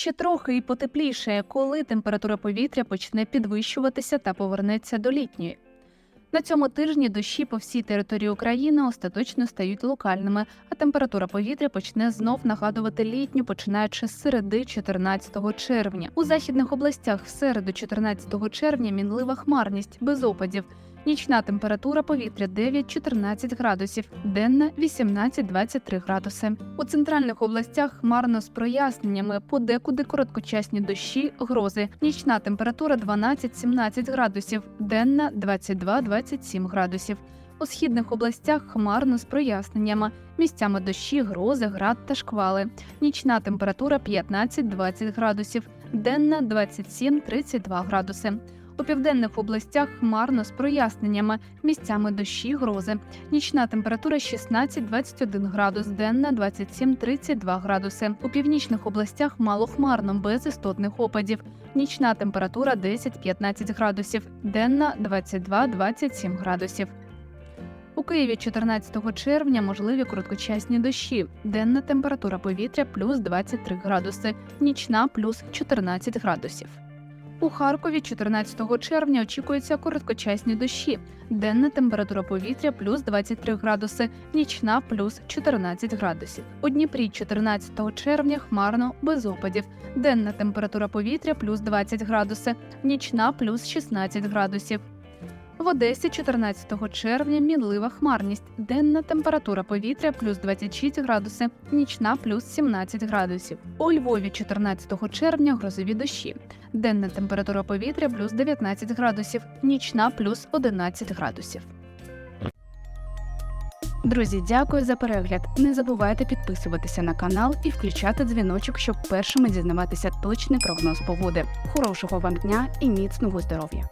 Ще трохи і потепліше, коли температура повітря почне підвищуватися та повернеться до літньої. На цьому тижні дощі по всій території України остаточно стають локальними, а температура повітря почне знов нагадувати літню, починаючи з середи 14 червня. У західних областях в середу 14 червня мінлива хмарність без опадів. Нічна температура повітря 9-14 градусів, денна 18-23 градуси. У центральних областях хмарно з проясненнями, подекуди короткочасні дощі, грози. Нічна температура 12-17 градусів, денна 22-27 градусів. У східних областях хмарно з проясненнями, місцями дощі, грози, град та шквали. Нічна температура 15-20 градусів, денна 27-32 градуси. У південних областях хмарно з проясненнями, місцями дощі, грози. Нічна температура 16-21 градус, денна 27-32 градуси. У північних областях малохмарно, без істотних опадів. Нічна температура 10-15 градусів, денна 22-27 градусів. У Києві 14 червня можливі короткочасні дощі. Денна температура повітря плюс 23 градуси, нічна плюс 14 градусів. У Харкові 14 червня очікуються короткочасні дощі. Денна температура повітря плюс 23 градуси, нічна плюс 14 градусів. У Дніпрі 14 червня хмарно без опадів. Денна температура повітря плюс 20 градуси, нічна плюс 16 градусів. В Одесі 14 червня мінлива хмарність. Денна температура повітря плюс 26 градуси, нічна плюс 17 градусів. У Львові 14 червня грозові дощі. Денна температура повітря плюс 19 градусів, нічна плюс 11 градусів. Друзі, дякую за перегляд. Не забувайте підписуватися на канал і включати дзвіночок, щоб першими дізнаватися точний прогноз погоди. Хорошого вам дня і міцного здоров'я!